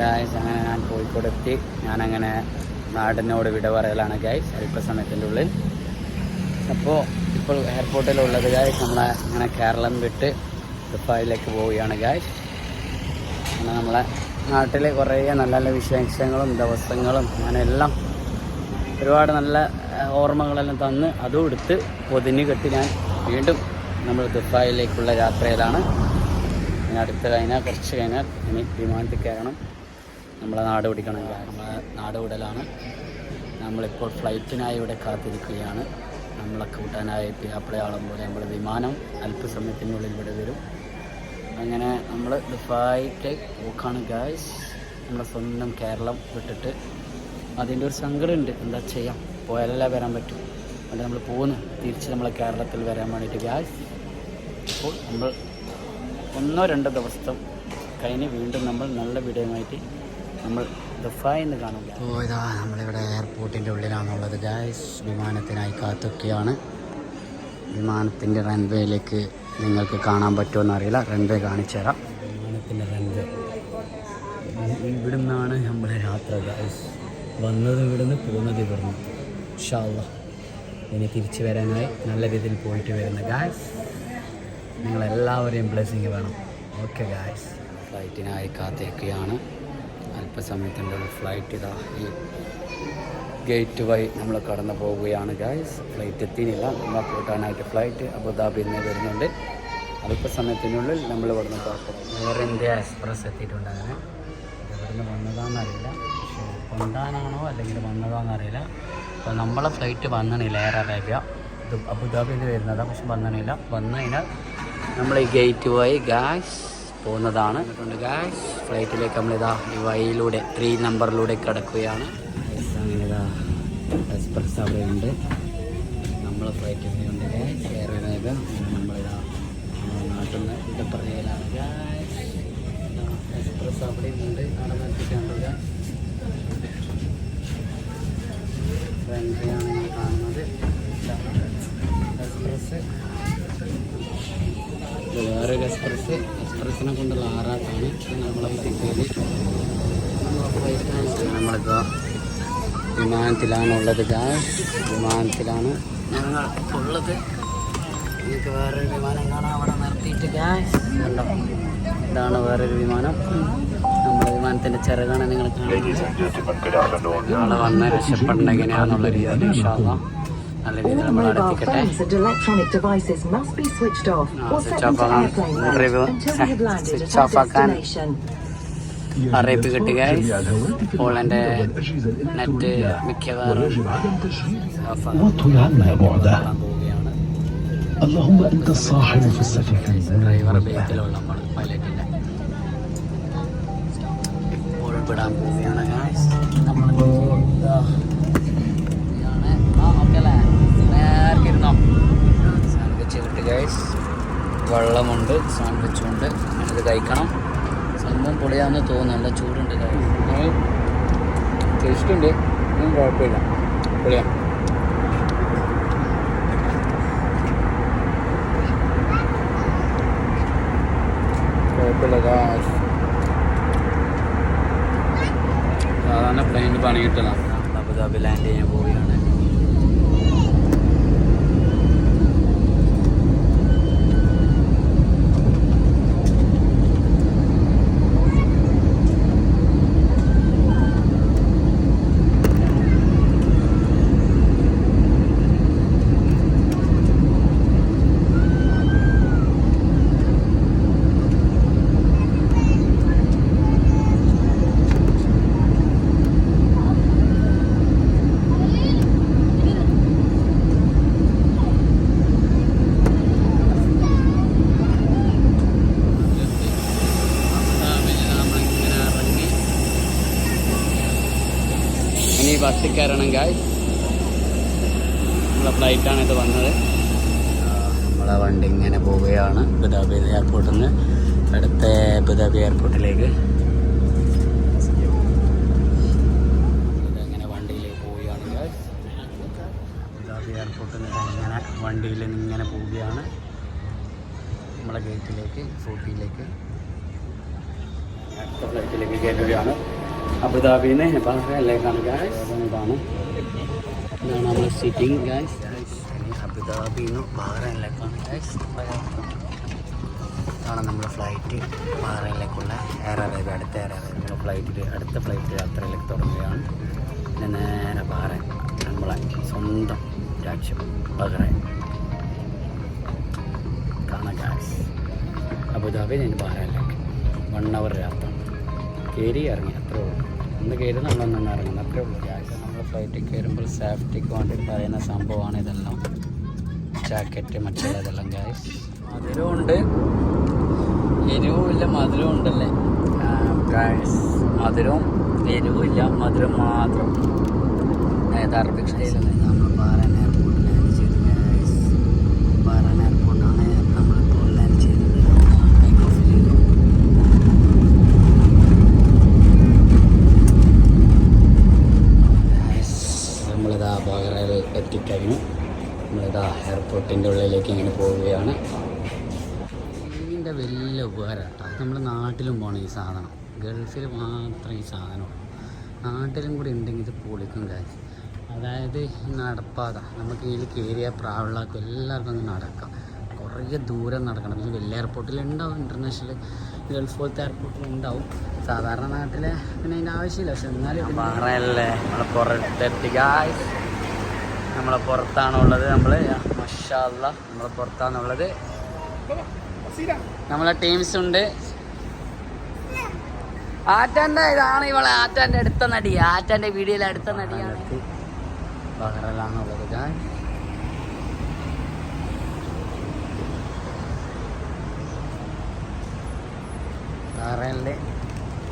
Guys അങ്ങനെ ഞാൻ കോഴിക്കോടെത്തി. ഞാനങ്ങനെ നാടിനോട് വിട പറയലാണ് ഗായ്സ് അല്പസമയത്തിന്റെ ഉള്ളിൽ. അപ്പോൾ ഇപ്പോൾ എയർപോർട്ടിലുള്ളത് ഗായ്സ് നമ്മളെ അങ്ങനെ കേരളം വിട്ട് ദുബായിലേക്ക് പോവുകയാണ് ഗായ്സ് അങ്ങനെ നമ്മളെ നാട്ടിൽ കുറേ നല്ല നല്ല വിശേഷങ്ങളും ദിവസങ്ങളും അങ്ങനെ എല്ലാം ഒരുപാട് നല്ല ഓർമ്മകളെല്ലാം തന്ന് അതും എടുത്ത് പൊതിഞ്ഞ് കെട്ടി ഞാൻ വീണ്ടും നമ്മൾ ദുബായിലേക്കുള്ള യാത്രയിലാണ് അടുത്ത് കഴിഞ്ഞാൽ കുറച്ച് കഴിഞ്ഞാൽ ഇനി വിമാനത്തിൽ കയറണം. നമ്മളെ നാട് പിടിക്കണം. നമ്മളെ നാട് വിടലാണ്. നമ്മളിപ്പോൾ ഫ്ലൈറ്റിനായി ഇവിടെ കാത്തിരിക്കുകയാണ്. നമ്മളെ കൂട്ടാനായി പിയാപ്പിളയാളം പോലെ നമ്മുടെ വിമാനം അല്പസമയത്തിനുള്ളിൽ ഇവിടെ വരും. അങ്ങനെ നമ്മൾ ദുബായിക്ക് പോക്കാണ് ഗായ്സ് നമ്മളെ സ്വന്തം കേരളം വിട്ടിട്ട് അതിന്റെ ഒരു സങ്കടമുണ്ട്. എന്താ ചെയ്യാം? പോയാലല്ലേ വരാൻ പറ്റും. അതുകൊണ്ട് നമ്മൾ പോകുന്നു തിരിച്ച് നമ്മളെ കേരളത്തിൽ വരാൻ വേണ്ടിയിട്ട് ഗായ്സ് അപ്പോൾ നമ്മൾ ഒന്നോ രണ്ടോ ദിവസം കഴിഞ്ഞ് വീണ്ടും നമ്മൾ നല്ല വീഡിയോയുമായിട്ട് നമ്മൾ ദുബായിൽ എന്ന് കാണും. ഓ ഇതാ നമ്മളിവിടെ എയർപോർട്ടിന്റെ ഉള്ളിലാണുള്ളത്. ഗായ്സ് വിമാനത്തിനായി കാത്തൊക്കെയാണ്. വിമാനത്തിന്റെ റൺവേയിലേക്ക് നിങ്ങൾക്ക് കാണാൻ പറ്റുമോ അറിയില്ല. റൺവേ കാണിച്ചു തരാം. വിമാനത്തിന്റെ റൺവേ ഇവിടുന്നാണ് നമ്മുടെ യാത്ര ഗായ്സ് വന്നത് ഇവിടുന്ന് പോകുന്നത് ഇവിടുന്ന്. ഷാള്ള ഇനി തിരിച്ചു വരാനായി നല്ല രീതിയിൽ പോയിട്ട് വരുന്ന ഗായ്സ് നിങ്ങളെല്ലാവരെയും ബ്ലെസ്സിങ് വേണം. ഓക്കെ ഗായ്സ് ഫ്ലൈറ്റിനായി കാത്തിരിക്കുകയാണ്. അല്പസമയത്തിന്റെ ഫ്ലൈറ്റ് ഇതാ. ഈ ഗേറ്റ് വഴി നമ്മൾ കടന്നു പോവുകയാണ് ഗായ്സ് ഫ്ലൈറ്റ് എത്തിയില്ല. നമ്മൾ കൂട്ടാനായിട്ട് ഫ്ലൈറ്റ് അബുദാബിയിൽ നിന്ന് വരുന്നുണ്ട്. അല്പസമയത്തിനുള്ളിൽ നമ്മൾ ഇവിടുന്ന് പുറപ്പെടും. എയർ ഇന്ത്യ എക്സ്പ്രസ് എത്തിയിട്ടുണ്ട് അങ്ങനെ? ഇവിടുന്ന് വന്നതാണെന്നറിയില്ല പക്ഷേ കൊണ്ടാനാണോ അല്ലെങ്കിൽ വന്നതാണെന്നറിയില്ല അപ്പോൾ നമ്മളെ ഫ്ലൈറ്റ് വന്നണില്ല എയർ അറേബ്യ ഇത് അബുദാബിയിൽ നിന്ന് വരുന്നതാണ് പക്ഷെ വന്നണില്ല. വന്നു കഴിഞ്ഞാൽ നമ്മൾ ഈ ഗേറ്റ് വഴി ഗായ്സ് പോകുന്നതാണ്. ഗായ്സ് ഫ്ലൈറ്റിലേക്ക് നമ്മളിതാ ഈ വഴിയിലൂടെ ത്രീ നമ്പറിലൂടെ കിടക്കുകയാണ് Guys, അങ്ങനെ ഇതാ എക്സ്പ്രസ് അവിടെ ഉണ്ട് നമ്മളെ ഫ്ലൈറ്റ് ഉണ്ട് എയർ ഇതാ അങ്ങനെ നമ്മളിതാ നാട്ടിൽ നിന്ന് ഇടപ്പറയിലാണ് ഗായ്സ് എക്സ്പ്രസ് അവിടെ ഉണ്ട് അവിടെ നിർത്തിയിട്ടുണ്ട് റൺവേയാണ് ഞാൻ കാണുന്നത്. എക്സ്പ്രസ് ഇത് വേറൊരു എക്സ്പ്രസ് എക്സ്പ്രസിനെ കൊണ്ടുള്ള ആറാട്ടാണ് നമ്മളെ സിറ്റിയിൽ നമ്മളിപ്പോൾ വിമാനത്തിലാണുള്ളത് ഗാസ് വിമാനത്തിലാണ്. ഞങ്ങൾ ഉള്ളത്. നിങ്ങൾക്ക് വേറൊരു വിമാനം കാണാൻ അവിടെ നിർത്തിയിട്ട് ഗാസ് കണ്ടോ? ഇതാണ് വേറൊരു വിമാനം. നമ്മുടെ വിമാനത്തിന്റെ ചിറകാണ് നിങ്ങൾ കാണുന്നത്. നാളെ വന്ന് രക്ഷപ്പെടേണ്ട എങ്ങനെയാണെന്നുള്ള രീതിയിൽ ഇൻഷാല്ലാ നല്ല രീതിയിൽ നമ്മൾ All mobile അടുത്തിക്കട്ടെ phones and electronic devices must be switched off Ah, or switch set off into ആകാൻ airplane mode review until you have landed switch at our off ആക്കാൻ destination. അറിയിപ്പ് കിട്ടി ഗൈസ് അപ്പോൾ എൻ്റെ നെറ്റ് മിക്കവാറും off ആകാൻ وطل عنا بعده കാണാൻ പോവുകയാണ് اللهم أنت الصاحب في السفينة ഡ്രൈവർ ബേക്കിലുള്ള നമ്മൾ പൈലറ്റിൻ്റെ ഇപ്പോൾ വിടാൻ പോവുകയാണ് ഗൈസ് നമ്മൾ വെള്ളമുണ്ട് സാൻഡ്വിച്ചും ഉണ്ട് ഞാനിത് കഴിക്കണം. സംഭവം പൊളിയാന്ന് തോന്നുന്നു. നല്ല ചൂടുണ്ട് ടേസ്റ്റ് ഉണ്ട് ഒന്നും കുഴപ്പമില്ല. പൊളിയാ. സാധാരണ പ്ലെയിനിൽ പണി കിട്ടലാണ് അബുദാബി ലാൻഡ് ചെയ്യാൻ പോവുകയാണ്. ഇനി ബസ്സിൽ കയറണം ഗായ്സ് നമ്മളെ ഫ്ലൈറ്റാണ് ഇത് വന്നത്. നമ്മളെ വണ്ടി ഇങ്ങനെ പോവുകയാണ്. അബുദാബി എയർപോർട്ടിൽ നിന്ന് അടുത്ത അബുദാബി എയർപോർട്ടിലേക്ക് ഇതങ്ങനെ വണ്ടിയിലേക്ക് പോവുകയാണ് ഗായ്സ് അബുദാബി എയർപോർട്ടിൽ നിന്ന് ഇങ്ങനെ വണ്ടിയിൽ ഇങ്ങനെ പോവുകയാണ്. നമ്മളെ ഗേറ്റിലേക്ക് ഫോർട്ടിയിലേക്ക് അടുത്ത ഫ്ലൈറ്റിലേക്ക് കയറുകയാണ്. പോവുകയാണ് അബുദാബിന്ന് ബഹ്റൈനിലേക്കാണ് ഗായ്സ് ഇതാണ്. ഇതാണ് നമ്മൾ സിറ്റിംഗ് ഗായ്സ് അബുദാബിന്ന് ബഹ്റൈനിലേക്കാണ് ഗായ്സ് ഇതാണ് നമ്മുടെ ഫ്ലൈറ്റ് ബഹ്റൈനിലേക്കുള്ള എയർ അറേബ്യ അടുത്ത എയർ അറേബ്യ ഫ്ലൈറ്റിൽ അടുത്ത ഫ്ലൈറ്റ് യാത്രയിലേക്ക് തുടങ്ങുകയാണ്. പിന്നെ നേരെ ബഹ്റൈൻ നമ്മളെ സ്വന്തം രാജ്യം ബഹ്റൈൻ. കാണാം ഗായ്സ് അബുദാബി നിന്ന് ബഹ്റൈനിലേക്ക് വൺ അവർ യാത്ര. കയറി ഇറങ്ങി അത്രേ ഉള്ളൂ. ഒന്ന് കയറി നമ്മളൊന്നും ഇറങ്ങുന്നത് അത്രേ ഉള്ളൂ. ജാക്കറ്റ് നമ്മൾ ഫ്ലൈറ്റിൽ കയറുമ്പോൾ സേഫ്റ്റിക്ക് വേണ്ടി പറയുന്ന സംഭവമാണ് ഇതെല്ലാം. ജാക്കറ്റ് മറ്റുള്ളതെല്ലാം ഗായ്സ് മധുരവും ഉണ്ട്. എരിവും ഇല്ല മധുരവും ഉണ്ടല്ലേ? ഗായ്സ് മധുരവും എരിവും ഇല്ല മധുരം മാത്രം. അറബിക് സ്റ്റൈലിൽ നമ്മൾ പാറാൻ എയർപോർട്ടിൽ ലാൻഡ് ചെയ്തു ഗായ്സ് ബാറൻ എയർപോർട്ടാണ് നമ്മളിപ്പോൾ ലാൻഡ് ചെയ്തത് ടേക്ക് ഓഫ് ചെയ്തു നമ്മളിതാ ബഹ്റയിൽ എത്തിക്കഴിഞ്ഞു നമ്മളിതാ എയർപോർട്ടിന്റെ ഉള്ളിലേക്ക് ഇങ്ങനെ പോവുകയാണ് ഇതിന്റെ വലിയ ഉപകാരം കേട്ടോ നമ്മുടെ നാട്ടിലും പോകണം ഈ സാധനം. ഗൾഫിൽ മാത്രം ഈ സാധനം. നാട്ടിലും കൂടി ഉണ്ടെങ്കിൽ ഇത് പൊളിക്കും കാര്യം അതായത് നടപ്പാത. നമുക്ക് ഇതിൽ കയറിയ പ്രാവുള്ളവർക്കും എല്ലാവർക്കും അങ്ങ് നടക്കാം. കുറേ ദൂരം നടക്കണം. പിന്നെ വലിയ എയർപോർട്ടിൽ ഉണ്ടാവും. ഇന്റർനാഷണൽ ഗൾഫ് പോലത്തെ എയർപോർട്ടിൽ ഉണ്ടാവും. സാധാരണ നാട്ടിലെ പിന്നെ അതിന്റെ ആവശ്യമില്ല. പക്ഷെ എന്നാലും പറയല്ലേ? നമ്മളെ പുറത്തെത്തി ഗായ്സ് നമ്മളെ പുറത്താണുള്ളത് നമ്മൾ മഷാല്ല നമ്മളെ പുറത്താണുള്ളത്. നമ്മളെ ടീംസ് ഉണ്ട്. ആറ്റാന്റെ ഇതാണ് ഇവളെ ആറ്റാന്റെ അടുത്ത നടി. ആറ്റാന്റെ വീഡിയോയിലെ അടുത്ത നടിയാണ് ഞാൻ ബഹ്റൈനിൽ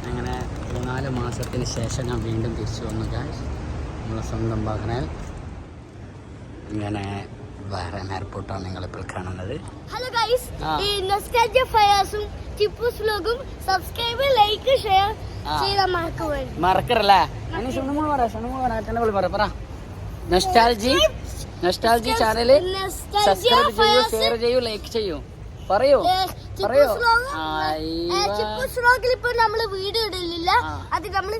അങ്ങനെ മൂന്നാൽ മാസത്തിന് ശേഷം ഞാൻ വീണ്ടും തിരിച്ചു വന്നു കാശ് നമ്മളെ സ്വന്തം ബഹ്റൈൻ ഇങ്ങനെ ബഹ്റൈൻ എയർപോർട്ടാണ് നിങ്ങളിപ്പോൾ കാണുന്നത്. ഹലോ ഗൈസ് ടിപ്പൂസ് വ്ലോഗും സബ്സ്ക്രൈബ് ലൈക്ക് ഷെയർ. ചെയ്താൽ മറക്കുവേണ്ടി മറക്കറല്ലേ ഇനി ഷുണുമോൾ പറ ഷുണുമോൾ പറ അച്ഛന്റെ വിളി പറ പറ. നൊസ്റ്റാൾജി നൊസ്റ്റാൾജി ചാനൽ സബ്സ്ക്രൈബ് ചെയ്യൂ ഷെയർ ചെയ്യൂ ലൈക്ക് ചെയ്യൂ. പറയൂ പറയൂ. അയ്യോ. ടിപ്പൂസ് വ്ലോഗിൽ ഇപ്പൊ നമ്മൾ വീഡിയോ ഇടലില്ല. അത് നമ്മൾ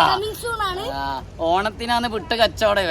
കമ്മിങ് സൂൺ ആണ്. ആ, ഓണത്തിനാന്ന് വിട്ട് കച്ചവടം